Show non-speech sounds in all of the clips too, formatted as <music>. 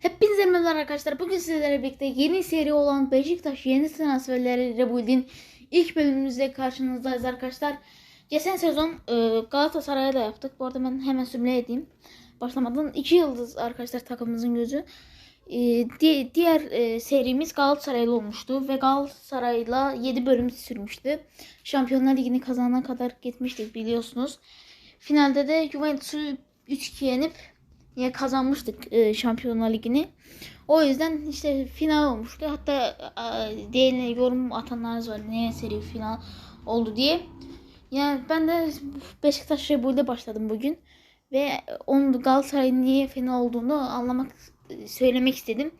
Hepinize merhabalar arkadaşlar. Bugün sizlerle birlikte yeni seri olan Beşiktaş Yeni Transferleri Rebuild'in ilk bölümümüzde karşınızdayız arkadaşlar. Geçen sezon e, Galatasaray'a da yaptık. Bu arada ben hemen sümle edeyim. Başlamadan iki yıldız arkadaşlar takımımızın gözü. E, di- diğer e, serimiz Galatasaray'la olmuştu ve Galatasaray'la 7 bölüm sürmüştü. Şampiyonlar Ligi'ni kazanana kadar gitmiştik biliyorsunuz. Finalde de Juventus'u 3-2 yenip ya kazanmıştık e, Şampiyonlar Ligi'ni. O yüzden işte final olmuştu. Hatta e, diğerine yorum atanlarınız var. Neye seri final oldu diye. Yani ben de Beşiktaş Rebul'de başladım bugün. Ve onun Galatasaray'ın niye final olduğunu anlamak, söylemek istedim.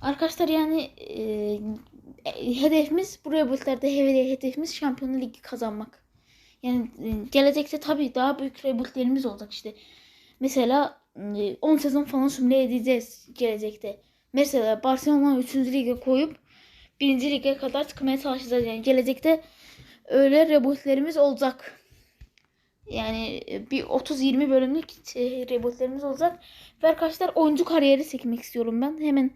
Arkadaşlar yani e, hedefimiz bu Rebul'lerde hedefimiz Şampiyonlar Ligi kazanmak. Yani e, gelecekte tabii daha büyük Rebul'lerimiz olacak işte. Mesela 10 sezon falan sümle edeceğiz gelecekte. Mesela Barcelona 3. lige koyup 1. lige kadar çıkmaya çalışacağız. Yani gelecekte öyle rebootlerimiz olacak. Yani e, bir 30-20 bölümlük e, rebootlerimiz olacak. Ve arkadaşlar oyuncu kariyeri çekmek istiyorum ben. Hemen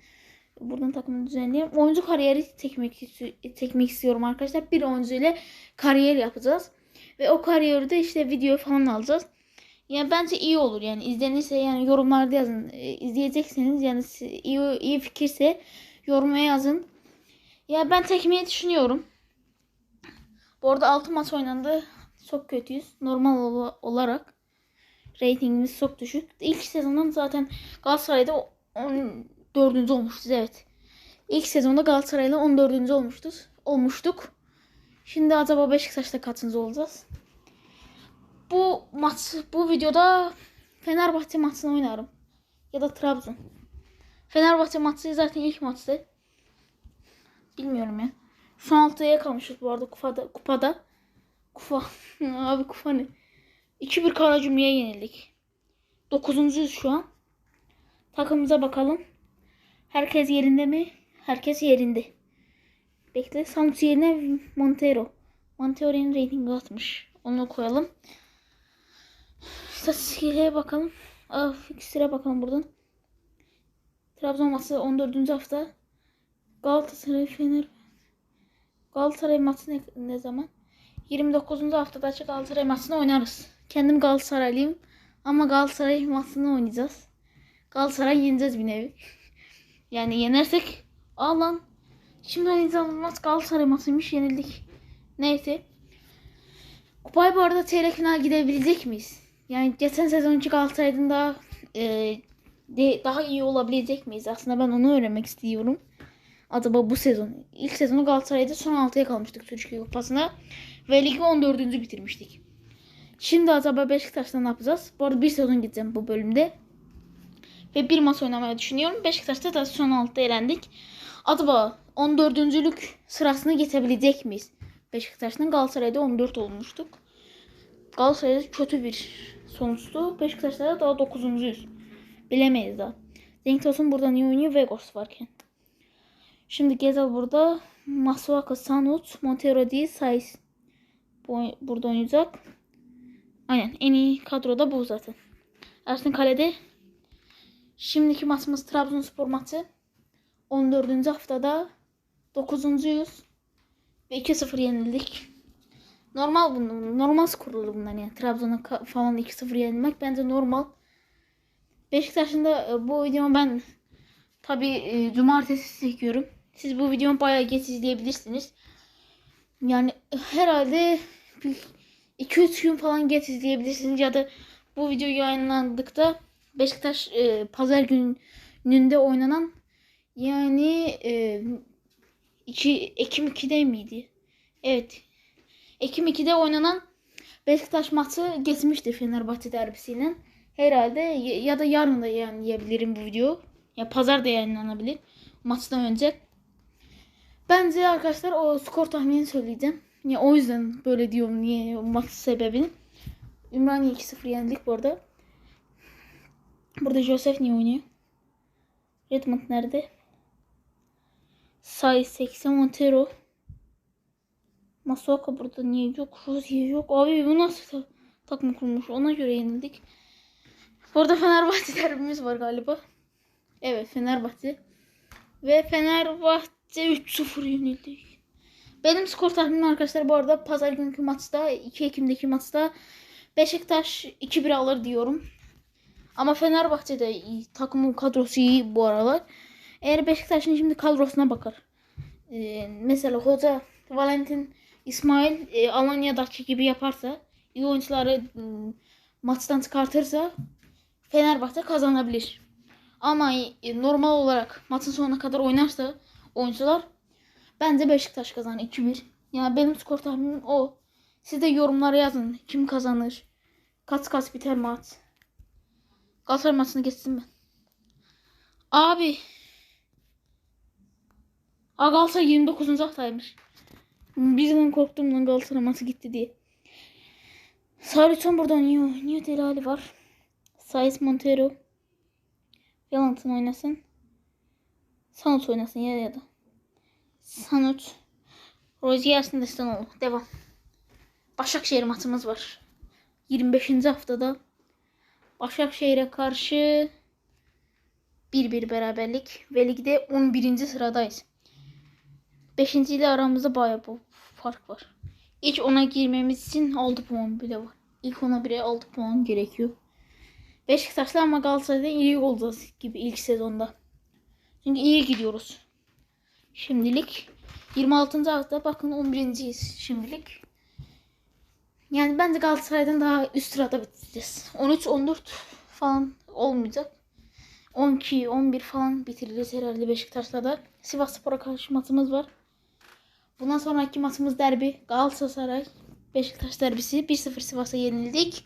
buradan takımı düzenleyeyim. Oyuncu kariyeri çekmek, çekmek istiyorum arkadaşlar. Bir oyuncu ile kariyer yapacağız. Ve o kariyerde işte video falan alacağız. Yani bence iyi olur yani izlenirse yani yorumlarda yazın e, izleyecekseniz yani iyi iyi fikirse yoruma yazın. Ya ben çekmeyi düşünüyorum. Bu arada 6 maç oynandı. Çok kötüyüz. Normal ol- olarak reytingimiz çok düşük. İlk sezondan zaten Galatasaray'da 14. olmuşuz evet. İlk sezonda Galatasaray'la 14. olmuştuk. Olmuştuk. Şimdi acaba Beşiktaş'ta kaçıncı olacağız? Bu maç bu videoda Fenerbahçe maçını oynarım. Ya da Trabzon. Fenerbahçe maçı zaten ilk maçtı. Bilmiyorum ya. Son altıya kalmışız bu arada kupada. Kupada. Kupa. <laughs> Abi kupa ne? 2-1 Karacümle'ye yenildik. Dokuzuncuyuz şu an. Takımımıza bakalım. Herkes yerinde mi? Herkes yerinde. Bekle. Santos yerine Montero. Montero'nun ratingi atmış. Onu koyalım. İstatistiklere bakalım. Aa, fikstüre bakalım buradan. Trabzon maçı 14. hafta. Galatasaray Fener. Galatasaray maçı ne, ne zaman? 29. haftada açık Galatasaray maçını oynarız. Kendim Galatasaraylıyım. Ama Galatasaray maçını oynayacağız. Galatasaray yeneceğiz bir nevi. <laughs> yani yenersek al lan. Şimdi maç Galatasaray maçıymış yenildik. Neyse. Kupayı bu arada çeyrek final gidebilecek miyiz? Yani geçen sezonki Galatasaray'dan daha e, de, daha iyi olabilecek miyiz? Aslında ben onu öğrenmek istiyorum. Acaba bu sezon. ilk sezonu Galatasaray'da son 6'ya kalmıştık Türkiye Kupası'na. Ve ligi 14. bitirmiştik. Şimdi acaba Beşiktaş'ta ne yapacağız? Bu arada bir sezon gideceğim bu bölümde. Ve bir maç oynamaya düşünüyorum. Beşiktaş'ta da son 6'da elendik. Acaba 14. sırasına geçebilecek miyiz? Beşiktaş'tan Galatasaray'da 14 olmuştuk. Galatasaray'da kötü bir sonuçtu. Beşiktaş'ta da daha 9.yüz. Bilemeyiz daha. Cenk Tosun burada niye oynuyor? Vegos varken. Şimdi Gezal burada. Masuaka, Sanut, Montero değil, Saiz. Bu, burada oynayacak. Aynen. En iyi kadroda bu zaten. Ersin Kale'de. Şimdiki maçımız Trabzonspor maçı. 14. haftada 9.yüz. Ve 2-0 yenildik. Normal bunlar. Normal skorları bunlar yani. Trabzon'a falan 2-0 yenilmek bence normal. Beşiktaş'ın da e, bu videomu ben tabi e, cumartesi çekiyorum. Siz bu videomu bayağı geç izleyebilirsiniz. Yani herhalde 2-3 gün falan geç izleyebilirsiniz ya da bu video yayınlandıkta Beşiktaş e, pazar gününde oynanan yani e, 2 Ekim 2'de miydi? Evet. Ekim 2'de oynanan Beşiktaş maçı geçmişti Fenerbahçe derbisiyle. Herhalde ya da yarın da yayınlayabilirim bu video. Ya pazar da yayınlanabilir. Maçtan önce. Bence arkadaşlar o skor tahminini söyleyeceğim. Ya o yüzden böyle diyorum niye maç sebebini. Ümraniye 2-0 yenildik bu arada. Burada Joseph niye oynuyor? Redmond nerede? Say 80 Montero. Masuaka burada niye yok? Rozier yok. Abi bu nasıl ta- takım kurmuş? Ona göre yenildik. Bu arada Fenerbahçe derbimiz var galiba. Evet Fenerbahçe. Ve Fenerbahçe 3-0 yenildik. Benim skor tahminim arkadaşlar bu arada pazar günkü maçta 2 Ekim'deki maçta Beşiktaş 2-1 alır diyorum. Ama Fenerbahçe de iyi. Takımın kadrosu iyi bu aralar. Eğer Beşiktaş'ın şimdi kadrosuna bakar. Ee, mesela hoca Valentin İsmail e, Alanya'daki gibi yaparsa iyi oyuncuları e, maçtan çıkartırsa Fenerbahçe kazanabilir. Ama e, normal olarak maçın sonuna kadar oynarsa oyuncular bence Beşiktaş kazanır 2-1. Yani benim skor tahminim o. Siz de yorumlara yazın. Kim kazanır? Kaç kaç biter maç? Galatasaray maçını geçsin ben. Abi. Galatasaray 29. haftaymış. Bizim korktuğumdan Galatasaray maçı gitti diye. Sarıçon burada oynuyor. Niye Delali var? Saiz Montero. Valentin oynasın. Sanut oynasın ya ya da. Sanut. Rozier Ersin Destanoğlu. Devam. Başakşehir maçımız var. 25. haftada Başakşehir'e karşı 1-1 beraberlik ve ligde 11. sıradayız. 5. ile aramızda bayağı bu fark var. İlk ona girmemiz için 6 puan bile var. İlk ona bile 6 puan gerekiyor. Beşiktaş'la ama Galatasaray'da iyi olacağız gibi ilk sezonda. Çünkü iyi gidiyoruz. Şimdilik 26. hafta bakın 11.yiz şimdilik. Yani bence Galatasaray'dan daha üst sırada bitireceğiz. 13-14 falan olmayacak. 12, 11 falan bitireceğiz herhalde Beşiktaş'la da. Sivas Spor'a karşı maçımız var. Bundan sonraki maçımız derbi. Galatasaray Beşiktaş derbisi. 1-0 Sivas'a yenildik.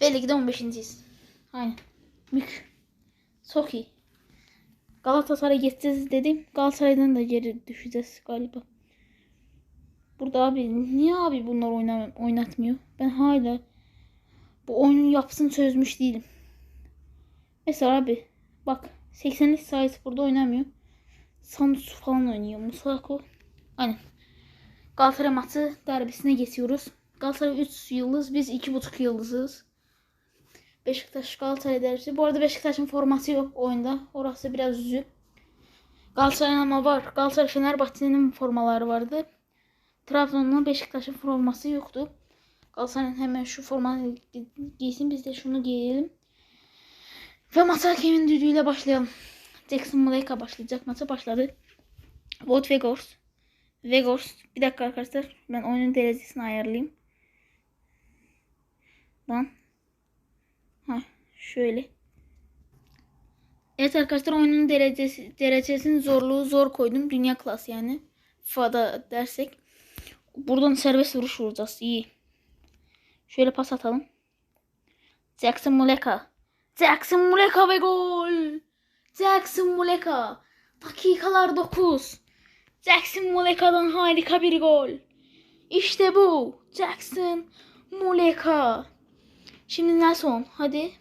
Ve ligde 15.yiz. Aynen. Mük. Çok iyi. Galatasaray geçeceğiz dedim. Galatasaray'dan da geri düşeceğiz galiba. Burada abi niye abi bunlar oyna, oynatmıyor? Ben hala bu oyunun yapısını çözmüş değilim. Mesela abi bak 80'lik sayısı burada oynamıyor. Santos falan oynuyor. Musako. Aynen. Galatasaray maçı derbisine geçiyoruz. Galatasaray 3 yıldız biz 2,5 yıldızız. Beşiktaş Galatasaray derbisi. Bu arada Beşiktaş'ın forması yok oyunda. Orası biraz üzü. Galatasaray'ın ama var. Galatasaray Fenerbahçe'nin formaları vardı. Trabzon'un Beşiktaş'ın forması yoktu. Galatasaray'ın hemen şu formayı giysin biz de şunu giyelim. Ve maça kimin düdüğüyle başlayalım. Jackson Muleka başlayacak. Maça başladı. Wout Weghorst. Weghorst. Bir dakika arkadaşlar. Ben oyunun derecesini ayarlayayım. Lan. Ha, şöyle. Evet arkadaşlar oyunun derecesi, derecesinin zorluğu zor koydum. Dünya klas yani. FIFA'da dersek. Buradan serbest vuruş vuracağız. İyi. Şöyle pas atalım. Jackson Muleka. Jackson Muleka ve gol. Jackson Muleka. Dakikalar 9. Jackson Muleka'dan harika bir gol. İşte bu. Jackson Muleka. Şimdi Nelson. Hadi.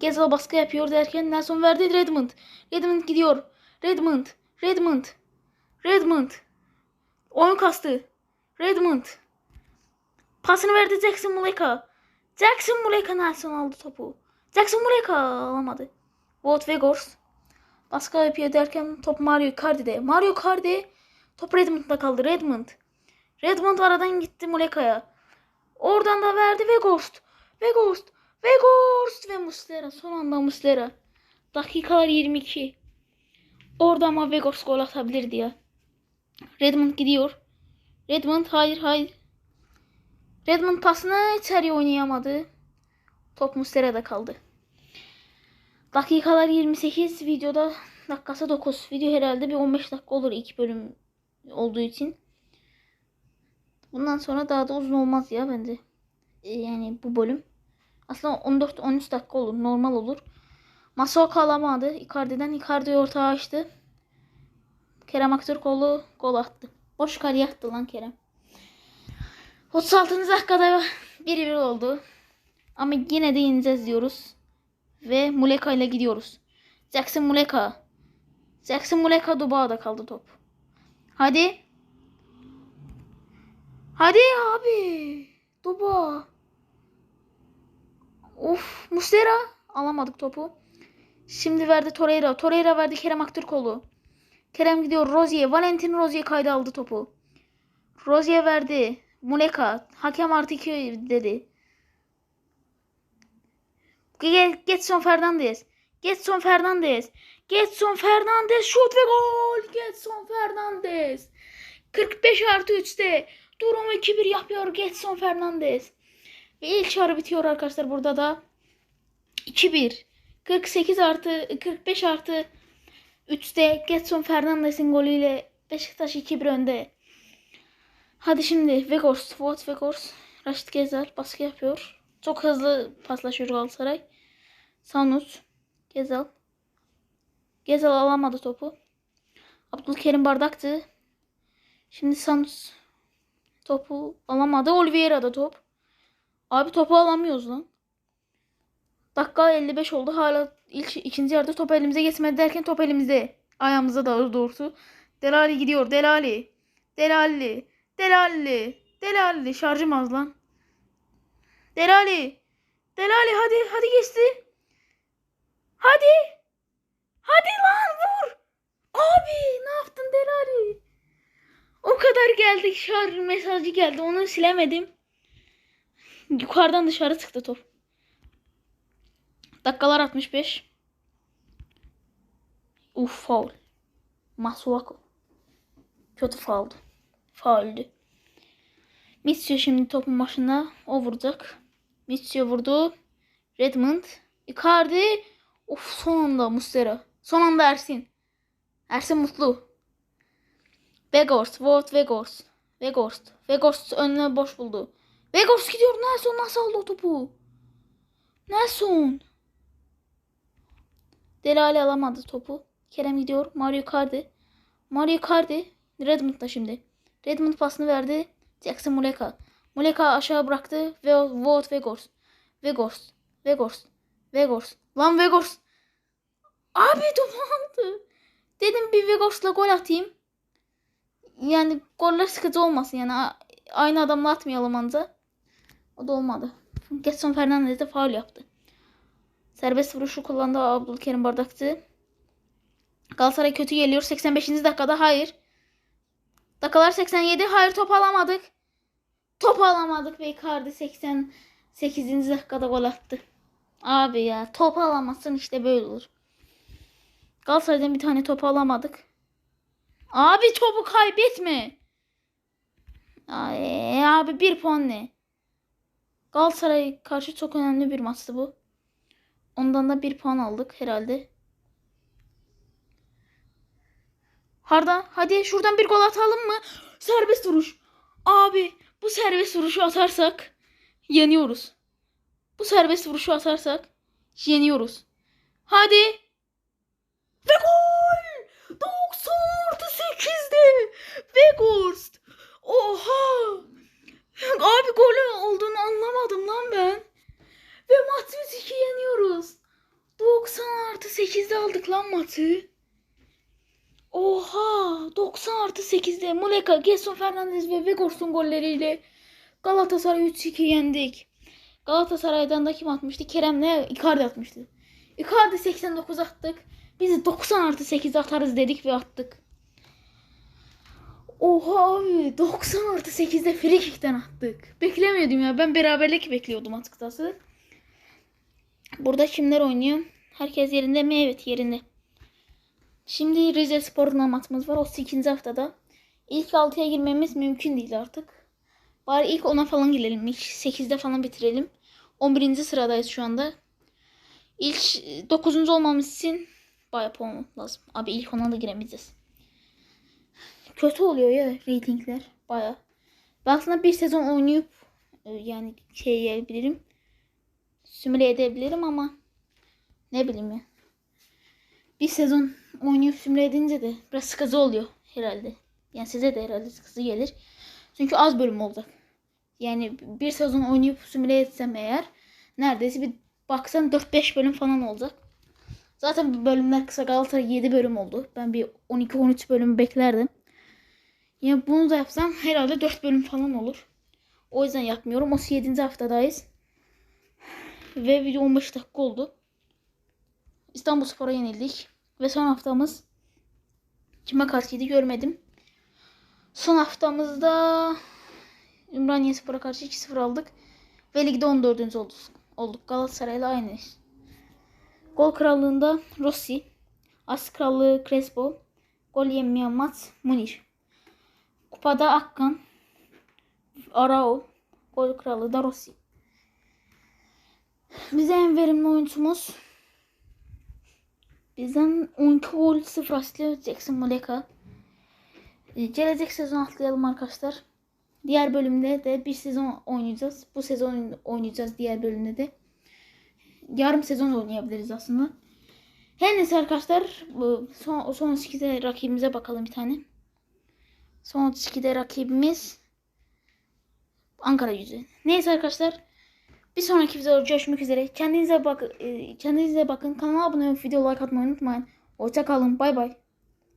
Gezal baskı yapıyor derken Nelson verdi Redmond. Redmond gidiyor. Redmond. Redmond. Redmond. Oyun kastı. Redmond. Pasını verdi Jackson Muleka. Jackson Muleka Nelson aldı topu. Jackson Muleka alamadı. Wout Weghorst. Baskı yapıyor derken top Mario Icardi'de. Mario Icardi top Redmond'da kaldı. Redmond. Redmond aradan gitti Muleka'ya. Oradan da verdi Weghorst. Weghorst. Weghorst ve Muslera. Son anda Muslera. Dakikalar 22. Orada ama Weghorst gol atabilirdi ya. Redmond gidiyor. Redmond hayır hayır. Redmond pasını içeri oynayamadı. Top Muslera'da kaldı. Dakikalar 28 videoda dakikası 9. Video herhalde bir 15 dakika olur ilk bölüm olduğu için. Bundan sonra daha da uzun olmaz ya bence. Ee, yani bu bölüm. Aslında 14-13 dakika olur. Normal olur. Masoko alamadı. Icardi'den. Icardi ortağı açtı. Kerem Aktürkoğlu gol attı. Boş kale attı lan Kerem. 36. dakikada 1-1 oldu. Ama yine de yeneceğiz diyoruz. Ve Muleka ile gidiyoruz. Jackson Muleka. Jackson Muleka Dubağ'da kaldı top. Hadi. Hadi abi. Duba. Of Muslera. Alamadık topu. Şimdi verdi Torreira. Torreira verdi Kerem Aktürkoğlu. Kerem gidiyor Rozier. Valentin Rozier kayda aldı topu. Rozier verdi. Muleka. Hakem artı 2 dedi. Ge- Getson Fernandez. Getson Fernandez. Getson Fernandez şut ve gol. Getson Fernandez. 45 artı 3'te. Durumu 2-1 yapıyor Getson Fernandez. Ve ilk yarı bitiyor arkadaşlar burada da. 2-1. 48 artı 45 artı 3'te Getson Fernandez'in golüyle Beşiktaş 2-1 önde. Hadi şimdi Vegors, Wout Vegors, Raşit Gezer baskı yapıyor. Çok hızlı paslaşıyor Galatasaray. Sanus, Gezal. Gezal alamadı topu. Abdülkerim Bardak'tı. Şimdi Sanus topu alamadı. Oliveira'da top. Abi topu alamıyoruz lan. Dakika 55 oldu. Hala ilk ikinci yarıda top elimize geçmedi derken top elimizde. Ayağımıza da doğrusu. Delali gidiyor. Delali. Delali. Delali. Delali. Şarjım az lan. Delali. Delali hadi. Hadi geçti. Hadi. Hadi lan vur. Abi ne yaptın Delali? O kadar geldik. Şarj mesajı geldi. Onu silemedim. Yukarıdan dışarı çıktı top. Dakikalar 65. Uf faul. Masuako. Kötü fauldu. Fauldü. Mitsio şimdi topun başında. O vuracak. Mitsio vurdu. Redmond. Icardi. Of son anda Mustera. Son anda Ersin. Ersin mutlu. Vegors. Wout Vegors. Vegors. Vegors önüne boş buldu. Vegors gidiyor. Nelson nasıl aldı o topu? Nelson. Delali alamadı topu. Kerem gidiyor. Mario Icardi. Mario Icardi. Redmond'da şimdi. Redmond pasını verdi. Jackson Muleka. Muleka aşağı bıraktı. Ve Wout Vegors. Vegors. Vegors. Vegors. Lan Vegors. Abi <laughs> topu aldı. Dedim bir Vegors'la gol atayım. Yani goller sıkıcı olmasın yani. Aynı adamla atmayalım anca. O da olmadı. Getson Fernandez de faul yaptı. Serbest vuruşu kullandı Abdülkerim Bardakçı. Galatasaray kötü geliyor. 85. dakikada hayır. Dakikalar 87. Hayır top alamadık. Top alamadık ve Icardi 88. dakikada gol attı. Abi ya top alamazsın işte böyle olur. Galatasaray'dan bir tane top alamadık. Abi topu kaybetme. Ay, abi bir puan ne? Galatasaray karşı çok önemli bir maçtı bu. Ondan da bir puan aldık herhalde. Harda hadi şuradan bir gol atalım mı? Serbest vuruş. Abi bu serbest vuruşu atarsak yeniyoruz. Bu serbest vuruşu atarsak yeniyoruz. Hadi. Ve gol! 90 artı 8'de. Vegorst. Oha. Abi gol olduğunu anlamadım lan ben. Ve maçı 3-2 yeniyoruz. 90 artı 8'de aldık lan maçı. Oha 90 artı 8'de Muleka, Gerson Fernandez ve Vegors'un golleriyle Galatasaray 3-2 yendik. Galatasaray'dan da kim atmıştı? Kerem'le Icardi atmıştı. Icardi 89 attık. Biz 90 artı 8 atarız dedik ve attık. Oha abi 90 artı 8'de free kick'ten attık. Beklemiyordum ya ben beraberlik bekliyordum açıkçası. Burada kimler oynuyor? Herkes yerinde mi? Evet yerinde. Şimdi Rize Spor'un maçımız var. O 8. haftada. İlk 6'ya girmemiz mümkün değil artık. Bari ilk 10'a falan girelim. İlk 8'de falan bitirelim. 11. sıradayız şu anda. İlk 9. olmamız için bayağı puan lazım. Abi ilk 10'a da giremeyeceğiz. Kötü oluyor ya reytingler. Bayağı. Ben aslında bir sezon oynayıp e, yani şey yiyebilirim. Simüle edebilirim ama ne bileyim ya. Bir sezon oynayıp simüle edince de biraz sıkıcı oluyor herhalde. Yani size de herhalde sıkıcı gelir. Çünkü az bölüm olacak. Yani bir sezon oynayıp simüle etsem eğer neredeyse bir baksan 4-5 bölüm falan olacak. Zaten bölümler kısa Galatasaray 7 bölüm oldu. Ben bir 12-13 bölüm beklerdim. Yani bunu da yapsam herhalde 4 bölüm falan olur. O yüzden yapmıyorum. O 7. haftadayız. Ve video 15 dakika oldu. İstanbul Spor'a yenildik. Ve son haftamız kime karşıydı görmedim. Son haftamızda Ümraniye Spor'a karşı 2-0 aldık. Ve ligde 14. olduk. olduk. Galatasaray'la aynıyız. Gol krallığında Rossi. As krallığı Crespo. Gol yemeyen Mats Munir. Kupada Akkan. Arao. Gol kralı da Rossi. Bize en verimli oyuncumuz bizden 12 gol 0 aslı Jackson Muleka. Ee, Gelecek sezon atlayalım arkadaşlar. Diğer bölümde de bir sezon oynayacağız. Bu sezon oynayacağız diğer bölümde de. Yarım sezon oynayabiliriz aslında. Her neyse arkadaşlar bu son, son 32'de rakibimize bakalım bir tane. Son 32'de rakibimiz Ankara yüzü. Neyse arkadaşlar bir sonraki videoda görüşmek üzere. Kendinize bak e, kendinize bakın. Kanala abone olup video like atmayı unutmayın. Hoşça kalın. Bay bay.